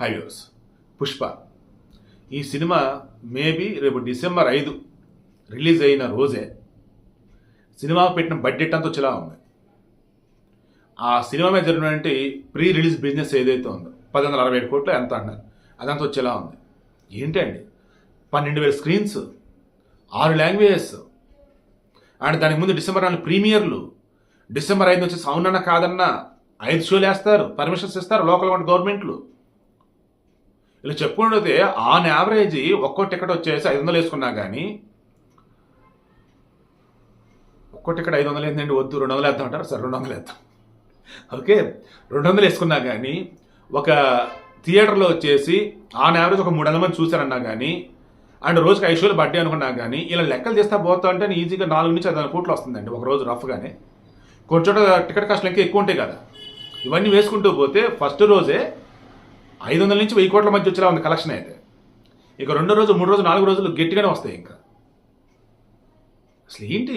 Highways Pushpa. ఈ సినిమా maybe రేపు డిసెంబర్ ఐదు రిలీజ్ అయిన రోజే. సినిమా పెట్టిన బడ్జెట్ అంతా వచ్చేలా ఉంది. ఆ సినిమా మీద జరిగినటువంటి ప్రీ రిలీజ్ బిజినెస్ ఏదైతే ఉందో పది వందల అరవై ఏడు కోట్లు ఎంత అన్నారు. అదంతా వచ్చేలా ఉంది. ఏంటండి? పన్నెండు వేల స్క్రీన్స్ ఆరు లాంగ్వేజెస్. అండ్ దానికి ముందు డిసెంబర్ నాలుగు ప్రీమియర్లు. డిసెంబర్ ఐదు వచ్చేసి సౌండ్ కాదన్నా ఐదు షోలు వేస్తారు పర్మిషన్స్ ఇస్తారు లోకల్ గవర్నమెంట్లు. ఇలా చెప్పుకుంటే ఆన్ యావరేజ్ ఒక్కో టికెట్ వచ్చేసి ఐదు వందలు వేసుకున్నా కానీ ఒక్కో టికెట్ ఐదు వందలు ఏంటంటే వద్దు రెండు వందలు వేద్దాం అంటారు. సరే రెండు వందలు వేద్దాం. ఓకే? రెండు వందలు వేసుకున్నా కానీ ఒక థియేటర్లో వచ్చేసి ఆన్ యావరేజ్ ఒక మూడు వందల మంది చూశారన్నా కానీ అండ్ రోజుకి ఐదు షోలు బర్త్డే అనుకున్నా కానీ ఇలా లెక్కలు చేస్తా పోతా అంటే ఈజీగా నాలుగు నుంచి ఐదు వందల కోట్లు వస్తుందండి ఒక రోజు రఫ్గానే కొన్ని చోట టికెట్ కాస్ట్లు ఇంకా ఎక్కువ ఉంటాయి కదా. ఇవన్నీ వేసుకుంటూ పోతే ఫస్ట్ రోజే ఐదు వందల నుంచి వెయ్యి కోట్ల మధ్య వచ్చేలా ఉంది కలెక్షన్ అయితే. ఇక రెండో రోజు మూడు రోజు నాలుగు రోజులు గట్టిగానే వస్తాయి ఇంకా. అసలు ఏంటి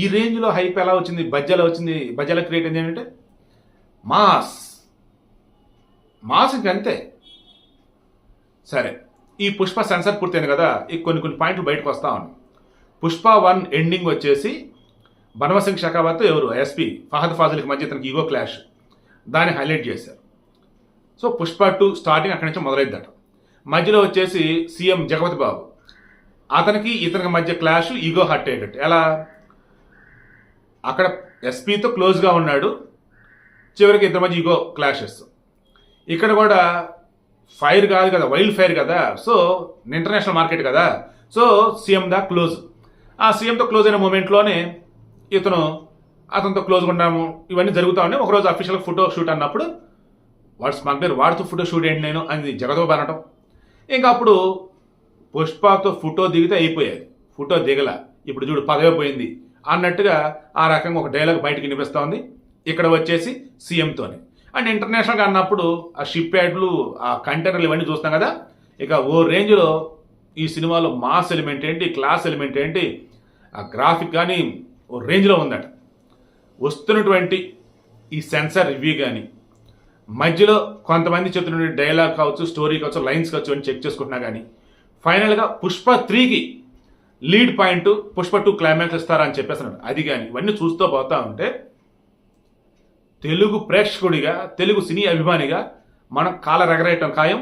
ఈ రేంజ్లో హైప్ ఎలా వచ్చింది బజ్జాలో వచ్చింది బజ్జాలో క్రియేట్ అయింది ఏంటంటే మాస్. మాస్ ఇంకంతే సరే ఈ పుష్ప సెన్సర్ పూర్తయింది కదా ఈ కొన్ని కొన్ని పాయింట్లు బయటకు వస్తా ఉన్నాం పుష్ప వన్ ఎండింగ్ వచ్చేసి బనవసింగ్ షకావత్ ఎవరు? ఎస్పీ ఫహద్ ఫాజిల్కి మధ్య ఇతనికి ఈగో క్లాష్ దాన్ని హైలైట్ చేశారు. సో పుష్ప టూ స్టార్టింగ్ అక్కడి నుంచి మొదలైద్దట మధ్యలో వచ్చేసి సీఎం జగపతి బాబు. అతనికి ఇతనికి మధ్య క్లాష్ ఈగో హట్ అయ్యేటట్టు. ఎలా? అక్కడ ఎస్పీతో క్లోజ్గా ఉన్నాడు. చివరికి ఇద్దరి మధ్య ఈగో క్లాషెస్. ఇక్కడ కూడా ఫైర్ కాదు కదా వైల్డ్ ఫైర్ కదా. సో ఇంటర్నేషనల్ మార్కెట్ కదా. సో సీఎం దా క్లోజ్. ఆ సీఎంతో క్లోజ్ అయిన మూమెంట్లోనే ఇతను అతనితో క్లోజ్గా ఉన్నాము. ఇవన్నీ జరుగుతూ ఉన్నాయి. ఒకరోజు అఫీషియల్ ఫోటో షూట్ అన్నప్పుడు వాడు స్మగ్లర్ వాడితో ఫోటో షూట్ ఏంటి నేను అని జగదోబ అనటం. ఇంకా అప్పుడు పుష్పతో ఫోటో దిగితే అయిపోయేది. ఫోటో దిగల. ఇప్పుడు చూడు పదవి పోయింది. అన్నట్టుగా ఆ రకంగా ఒక డైలాగ్ బయటకు వినిపిస్తూ ఉంది ఇక్కడ వచ్చేసి సీఎంతోని. అండ్ ఇంటర్నేషనల్గా అన్నప్పుడు ఆ షిప్ యాడ్లు ఆ కంటైనర్లు ఇవన్నీ చూస్తాం కదా. ఇక ఓ రేంజ్లో ఈ సినిమాలో మాస్ ఎలిమెంట్ ఏంటి క్లాస్ ఎలిమెంట్ ఏంటి ఆ గ్రాఫిక్ కానీ ఓ రేంజ్లో ఉందట. వస్తున్నటువంటి ఈ సెన్సార్ రివ్యూ కానీ మధ్యలో కొంతమంది చెప్తున్నటువంటి డైలాగ్ కావచ్చు స్టోరీ కావచ్చు లైన్స్ కావచ్చు అని చెక్ చేసుకుంటున్నా కానీ ఫైనల్గా పుష్ప త్రీకి lead point Pushpa two climax ఇస్తారని చెప్పేస్తున్నాడు అది కానీ ఇవన్నీ చూస్తూ పోతా ఉంటే తెలుగు ప్రేక్షకుడిగా తెలుగు సినీ అభిమానిగా మనం కాల రెగరేయటం ఖాయం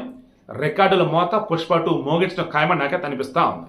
రికార్డుల మోత పుష్ప టూ మోగించడం ఖాయమని నాకైతే అనిపిస్తూ ఉంది.